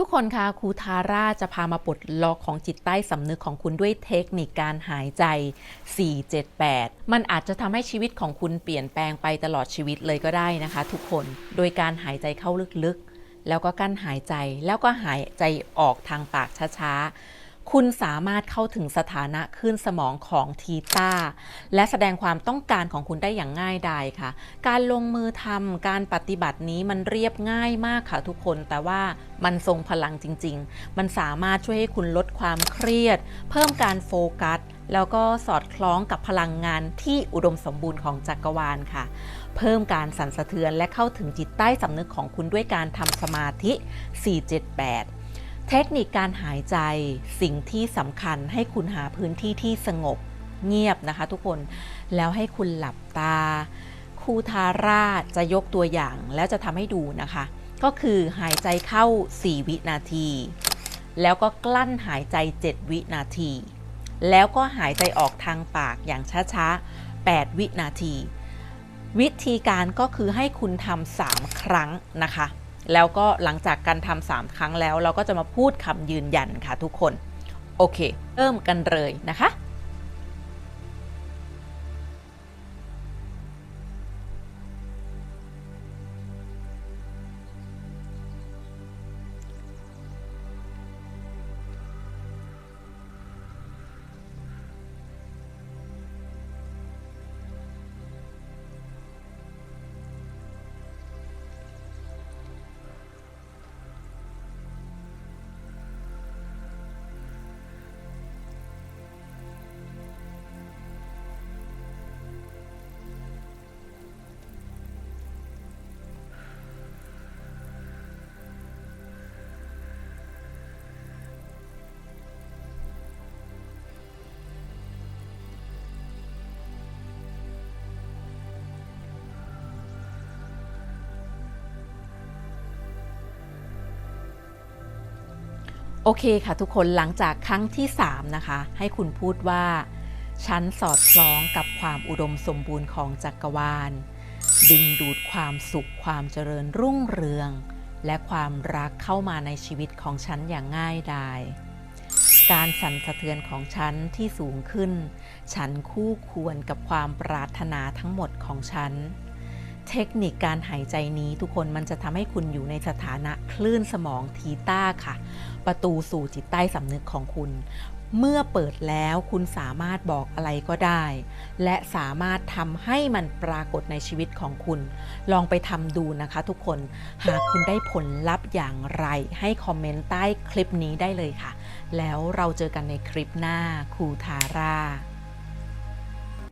ทุกคนคะครูทาร่าจะพามาปลดล็อกของจิตใต้สำนึกของคุณด้วยเทคนิคการหายใจ 478 มันอาจจะทำให้ชีวิตของคุณเปลี่ยนแปลงไปตลอดชีวิตเลยก็ได้นะคะ ทุกคนโดยการหายใจเข้าลึกๆ แล้วก็กั้นหายใจแล้วก็หายใจออกทางปากช้าๆ คุณสามารถเข้าถึงสถานะคลื่นสมองของทีตาและแสดงความต้องการของคุณได้อย่างง่ายดายค่ะ การลงมือทำการปฏิบัตินี้มันเรียบง่ายมากค่ะทุกคน แต่ว่ามันทรงพลังจริง ๆ มันสามารถช่วยให้คุณลดความเครียด เพิ่มการโฟกัส แล้วก็สอดคล้องกับพลังงานที่อุดมสมบูรณ์ของจักรวาลค่ะ เพิ่มการสั่นสะเทือนและเข้าถึงจิตใต้สำนึกของคุณด้วยการทำสมาธิ 478 เทคนิคการหายใจสิ่งที่สำคัญให้คุณหาพื้นที่ที่สงบเงียบนะคะทุกคนแล้วให้คุณหลับตาครูทาร่าจะยกตัวอย่างแล้วจะทำให้ดูนะคะ ก็คือหายใจเข้า 4 วินาที แล้วก็กลั้นหายใจ 7 วินาที แล้วก็หายใจออกทางปากอย่างช้าๆ 8 วินาที วิธีการก็คือให้คุณทำ3ครั้งนะคะ แล้วก็หลังจากการทำสามครั้งแล้ว เราก็จะมาพูดคำยืนยันค่ะทุกคน โอเค เริ่มกันเลยนะคะ โอเคค่ะทุกคนหลังจากครั้งที่ 3 นะคะ ให้คุณพูดว่า ฉันสอดคล้องกับความอุดมสมบูรณ์ของจักรวาล ดึงดูดความสุขความเจริญรุ่งเรือง และความรักเข้ามาในชีวิตของฉันอย่างง่ายดายการสั่นสะเทือนของฉันที่สูงขึ้น ฉันคู่ควรกับความปรารถนาทั้งหมดของฉัน เทคนิคการหายใจนี้ทุกคนมันจะทำให้คุณอยู่ในสถานะคลื่นสมองทีต้าค่ะ ประตูสู่จิตใต้สำนึกของคุณ เมื่อเปิดแล้วคุณสามารถบอกอะไรก็ได้ และสามารถทำให้มันปรากฏในชีวิตของคุณ ลองไปทำดูนะคะทุกคน หากคุณได้ผลลัพธ์อย่างไร ให้คอมเมนต์ใต้คลิปนี้ได้เลยค่ะ แล้วเราเจอกันในคลิปหน้าครูทาร่า